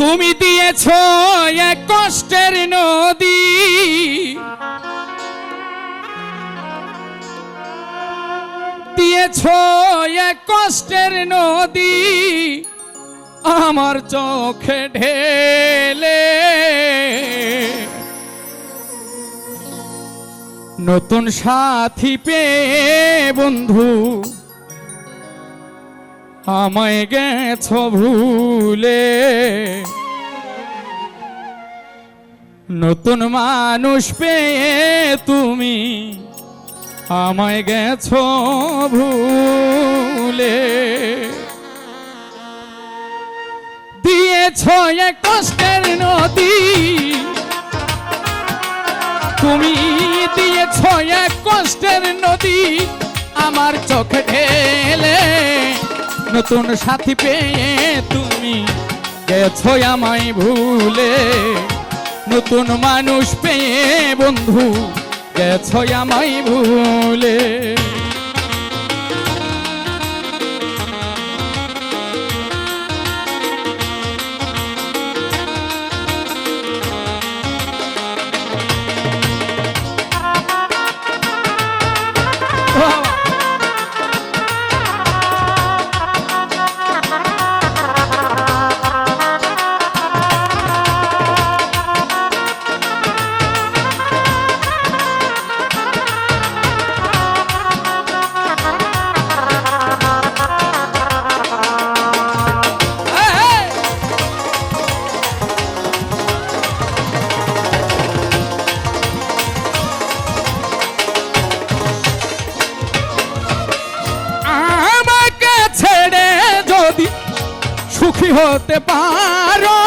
তুমি দিয়েছ এক কষ্টের নদী। দিয়েছ এক কষ্টের নদী। আমার চোখে ঢেলে। নতুন সাথী পেয়ে বন্ধু আমায় গেছ ভুলে। নতুন মানুষ পেয়ে তুমি আমায় গেছ ভুলে। দিয়েছ এক কষ্টের নদী, তুমি দিয়েছ এক কষ্টের নদী, আমার চোখে ঢেলে নতুন সাথী পেয়ে তুমি গেছো আমায় ভুলে। নতুন মানুষ পেয়ে বন্ধু গেছো আমায় ভুলে। সুখী হতে পারো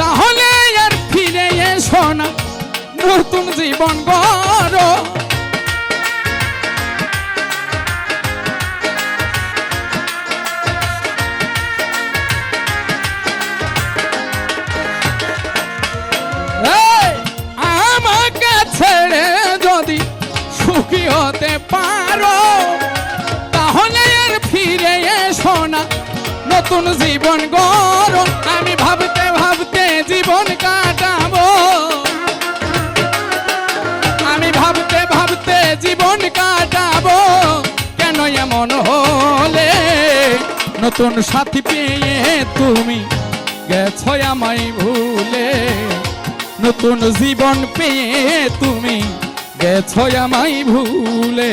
তাহলে আর ফিরে এসো না। নতুন জীবন গড়ো। নতুন জীবন গড়ো, আমি ভাবতে ভাবতে জীবন কাটাবো। আমি ভাবতে ভাবতে জীবন কাটাবো। কেন এমন হলে? নতুন সাথী পেয়ে তুমি গেছো আমায় ভুলে। নতুন জীবন পেয়ে তুমি গেছো আমায় ভুলে।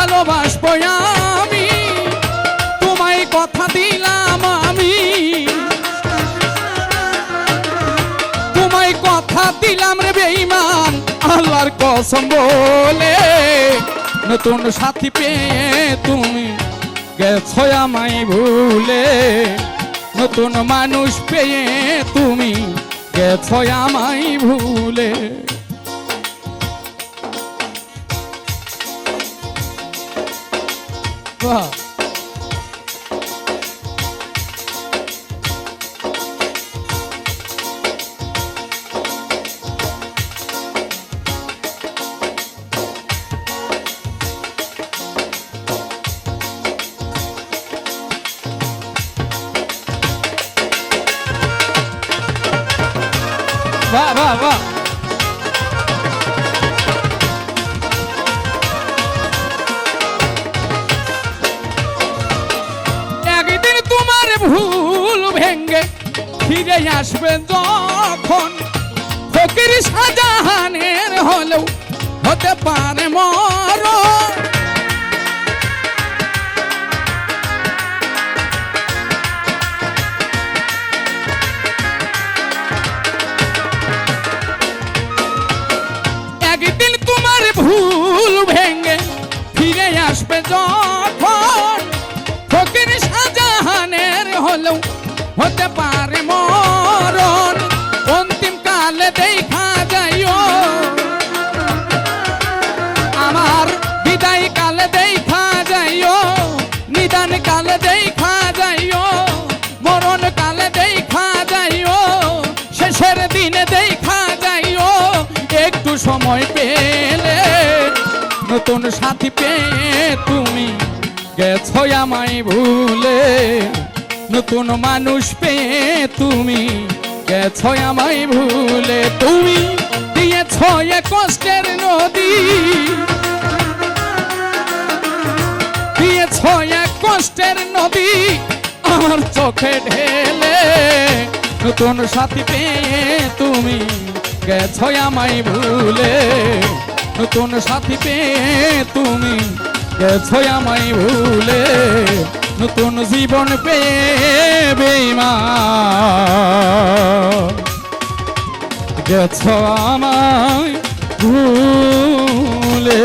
ভালোবাসবো আমি। তোমায় কথা দিলাম আমি। তোমায় কথা দিলাম রে বেঈমান, আল্লাহর কসম বলে। নতুন সাথী পেয়ে তুমি গেছো আমায় ভুলে। নতুন মানুষ পেয়ে তুমি গেছো আমায় ভুলে। 와. 와, 와, 와. ভুল ভেঙ্গে ফিরে আসবে যখন। ফকির শাহজাহানের হলেও হতে পারে মর একদিন তোমার ভুল ভেঙ্গে ফিরে আসবে যখন সময় পেলে নতুন সাথী পেয়ে তুমি গেছো আমায় ভুলে। নতুন মানুষ পেয়ে তুমি গেছো আমায় ভুলে। তুমি দিয়েছ কষ্টের নদী। দিয়েছ এক কষ্টের নদী আমার চোখে ঢেলে। নতুন সাথী পেয়ে তুমি গেছো আমায় ভুলে? নতুন সাথী পেয়ে তুমি গেছো আমায় ভুলে? নতুন জীবন পেয়ে বেমা গেছো আমায় ভুলে।